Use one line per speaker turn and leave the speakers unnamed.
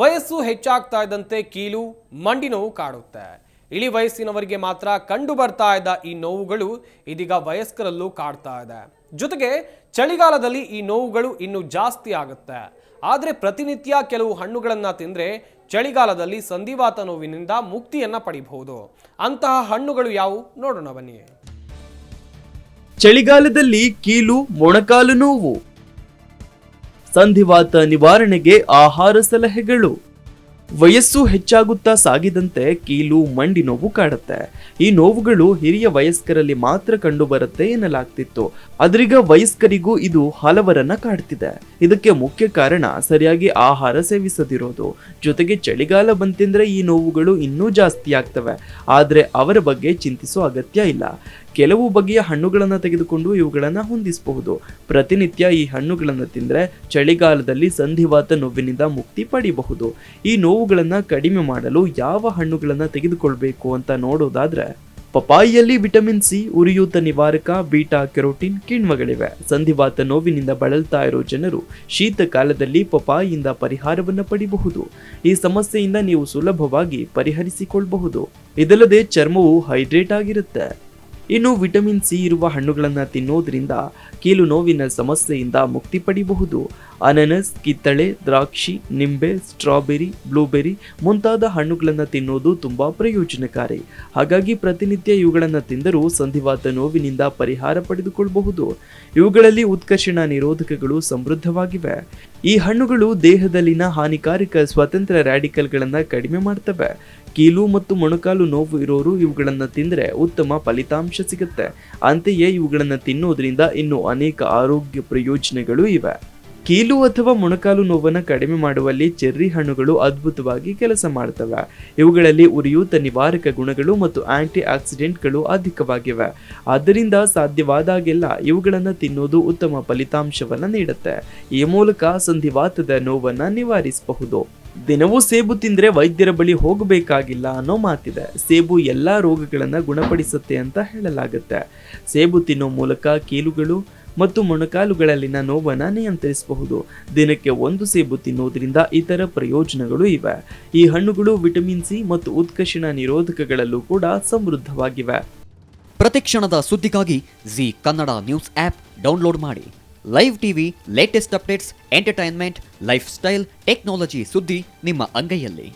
ವಯಸ್ಸು ಹೆಚ್ಚಾಗ್ತಾ ಇದ್ದಂತೆ ಕೀಲು, ಮಂಡಿ ನೋವು ಕಾಡುತ್ತೆ. ಇಳಿ ವಯಸ್ಸಿನವರಿಗೆ ಮಾತ್ರ ಕಂಡು ಬರ್ತಾ ಇದ್ದ ಈ ನೋವುಗಳು ಇದೀಗ ವಯಸ್ಕರಲ್ಲೂ ಕಾಡ್ತಾ ಇದೆ. ಜೊತೆಗೆ ಚಳಿಗಾಲದಲ್ಲಿ ಈ ನೋವುಗಳು ಇನ್ನೂ ಜಾಸ್ತಿ ಆಗುತ್ತೆ. ಆದರೆ ಪ್ರತಿನಿತ್ಯ ಕೆಲವು ಹಣ್ಣುಗಳನ್ನು ತಿಂದರೆ ಚಳಿಗಾಲದಲ್ಲಿ ಸಂಧಿವಾತ ನೋವಿನಿಂದ ಮುಕ್ತಿಯನ್ನ ಪಡಿಬಹುದು. ಅಂತಹ ಹಣ್ಣುಗಳು ಯಾವುವು? ನೋಡೋಣ ಬನ್ನಿ.
ಚಳಿಗಾಲದಲ್ಲಿ ಕೀಲು, ಮೊಣಕಾಲು ನೋವು. ಸಂಧಿವಾತ ನಿವಾರಣೆಗೆ ಆಹಾರ ಸಲಹೆಗಳು. ವಯಸ್ಸು ಹೆಚ್ಚಾಗುತ್ತಾ ಸಾಗಿದಂತೆ ಕೀಲು, ಮಂಡಿ ನೋವು ಕಾಡುತ್ತೆ. ಈ ನೋವುಗಳು ಹಿರಿಯ ವಯಸ್ಕರಲ್ಲಿ ಮಾತ್ರ ಕಂಡುಬರುತ್ತೆ ಎನ್ನಲಾಗ್ತಿತ್ತು. ಅದ್ರೀಗ ವಯಸ್ಕರಿಗೂ ಇದು ಹಲವರನ್ನ ಕಾಡ್ತಿದೆ. ಇದಕ್ಕೆ ಮುಖ್ಯ ಕಾರಣ ಸರಿಯಾಗಿ ಆಹಾರ ಸೇವಿಸದಿರೋದು. ಜೊತೆಗೆ ಚಳಿಗಾಲ ಬಂತೆಂದ್ರೆ ಈ ನೋವುಗಳು ಇನ್ನೂ ಜಾಸ್ತಿ ಆಗ್ತವೆ. ಆದ್ರೆ ಅವರ ಬಗ್ಗೆ ಚಿಂತಿಸೋ ಅಗತ್ಯ ಇಲ್ಲ. ಕೆಲವು ಬಗೆಯ ಹಣ್ಣುಗಳನ್ನು ತೆಗೆದುಕೊಂಡು ಇವುಗಳನ್ನು ಹೊಂದಿಸಬಹುದು. ಪ್ರತಿನಿತ್ಯ ಈ ಹಣ್ಣುಗಳನ್ನು ತಿಂದರೆ ಚಳಿಗಾಲದಲ್ಲಿ ಸಂಧಿವಾತ ನೋವಿನಿಂದ ಮುಕ್ತಿ ಪಡಿಬಹುದು. ಈ ನೋವುಗಳನ್ನು ಕಡಿಮೆ ಮಾಡಲು ಯಾವ ಹಣ್ಣುಗಳನ್ನು ತೆಗೆದುಕೊಳ್ಬೇಕು ಅಂತ ನೋಡೋದಾದ್ರೆ ಪಪಾಯಿಯಲ್ಲಿ ವಿಟಮಿನ್ ಸಿ, ಉರಿಯೂತ ನಿವಾರಕ, ಬೀಟಾ ಕೆರೋಟಿನ್ ಕಿಣ್ವಗಳಿವೆ. ಸಂಧಿವಾತ ನೋವಿನಿಂದ ಬಳಲ್ತಾ ಇರೋ ಜನರು ಶೀತ ಕಾಲದಲ್ಲಿ ಪಪಾಯಿಯಿಂದ ಪರಿಹಾರವನ್ನು ಪಡೆಯಬಹುದು ಈ ಸಮಸ್ಯೆಯಿಂದ ನೀವು ಸುಲಭವಾಗಿ ಪರಿಹರಿಸಿಕೊಳ್ಳಬಹುದು ಇದಲ್ಲದೆ ಚರ್ಮವು ಹೈಡ್ರೇಟ್ ಆಗಿರುತ್ತೆ. ಇನ್ನು ವಿಟಮಿನ್ ಸಿ ಇರುವ ಹಣ್ಣುಗಳನ್ನು ತಿನ್ನೋದ್ರಿಂದ ಕೀಲು ನೋವಿನ ಸಮಸ್ಯೆಯಿಂದ ಮುಕ್ತಿ ಪಡಿಬಹುದು. ಅನನಸ್, ಕಿತ್ತಳೆ, ದ್ರಾಕ್ಷಿ, ನಿಂಬೆ, ಸ್ಟ್ರಾಬೆರಿ, ಬ್ಲೂಬೆರಿ ಮುಂತಾದ ಹಣ್ಣುಗಳನ್ನು ತಿನ್ನೋದು ತುಂಬ ಪ್ರಯೋಜನಕಾರಿ. ಹಾಗಾಗಿ ಪ್ರತಿನಿತ್ಯ ಇವುಗಳನ್ನು ತಿಂದರೂ ಸಂಧಿವಾತ ನೋವಿನಿಂದ ಪರಿಹಾರ ಪಡೆದುಕೊಳ್ಳಬಹುದು ಇವುಗಳಲ್ಲಿ ಉತ್ಕರ್ಷಣ ನಿರೋಧಕಗಳು ಸಮೃದ್ಧವಾಗಿವೆ. ಈ ಹಣ್ಣುಗಳು ದೇಹದಲ್ಲಿನ ಹಾನಿಕಾರಕ ಸ್ವತಂತ್ರ ರ್ಯಾಡಿಕಲ್ಗಳನ್ನು ಕಡಿಮೆ ಮಾಡ್ತವೆ. ಕೀಲು ಮತ್ತು ಮೊಣಕಾಲು ನೋವು ಇರೋರು ಇವುಗಳನ್ನು ತಿಂದರೆ ಉತ್ತಮ ಫಲಿತಾಂಶ ಸಿಗುತ್ತೆ. ಅಂತೆಯೇ ಇವುಗಳನ್ನು ತಿನ್ನುವುದರಿಂದ ಇನ್ನೂ ಅನೇಕ ಆರೋಗ್ಯ ಪ್ರಯೋಜನಗಳು ಇವೆ. ಕೀಲು ಅಥವಾ ಮೊಣಕಾಲು ನೋವನ್ನು ಕಡಿಮೆ ಮಾಡುವಲ್ಲಿ ಚೆರ್ರಿ ಹಣ್ಣುಗಳು ಅದ್ಭುತವಾಗಿ ಕೆಲಸ ಮಾಡ್ತವೆ. ಇವುಗಳಲ್ಲಿ ಉರಿಯೂತ ನಿವಾರಕ ಗುಣಗಳು ಮತ್ತು ಆಂಟಿ ಆಕ್ಸಿಡೆಂಟ್ಗಳು ಅಧಿಕವಾಗಿವೆ. ಆದ್ದರಿಂದ ಸಾಧ್ಯವಾದಾಗೆಲ್ಲ ಇವುಗಳನ್ನು ತಿನ್ನೋದು ಉತ್ತಮ ಫಲಿತಾಂಶವನ್ನು ನೀಡುತ್ತೆ. ಈ ಮೂಲಕ ಸಂಧಿವಾತದ ನೋವನ್ನು ನಿವಾರಿಸಬಹುದು. ದಿನವೂ ಸೇಬು ತಿಂದ್ರೆ ವೈದ್ಯರ ಬಳಿ ಹೋಗಬೇಕಾಗಿಲ್ಲ ಅನ್ನೋ ಮಾತಿದೆ. ಸೇಬು ಎಲ್ಲ ರೋಗಗಳನ್ನು ಗುಣಪಡಿಸುತ್ತೆ ಅಂತ ಹೇಳಲಾಗುತ್ತೆ. ಸೇಬು ತಿನ್ನೋ ಮೂಲಕ ಕೀಲುಗಳು ಮತ್ತು ಮೊಣಕಾಲುಗಳಲ್ಲಿನ ನೋವನ್ನು ನಿಯಂತ್ರಿಸಬಹುದು. ದಿನಕ್ಕೆ ಒಂದು ಸೇಬು ತಿನ್ನುವುದರಿಂದ ಇತರ ಪ್ರಯೋಜನಗಳು ಇವೆ. ಈ ಹಣ್ಣುಗಳು ವಿಟಮಿನ್ ಸಿ ಮತ್ತು ಉತ್ಕರ್ಷಣ ನಿರೋಧಕಗಳಲ್ಲೂ ಕೂಡ ಸಮೃದ್ಧವಾಗಿವೆ.
ಪ್ರತಿ ಕ್ಷಣದ ಸುದ್ದಿಗಾಗಿ Zee Kannada news app download ಮಾಡಿ. Live TV latest updates entertainment lifestyle technology ಸುದ್ದಿ ನಿಮ್ಮ ಅಂಗೈಯಲ್ಲಿ.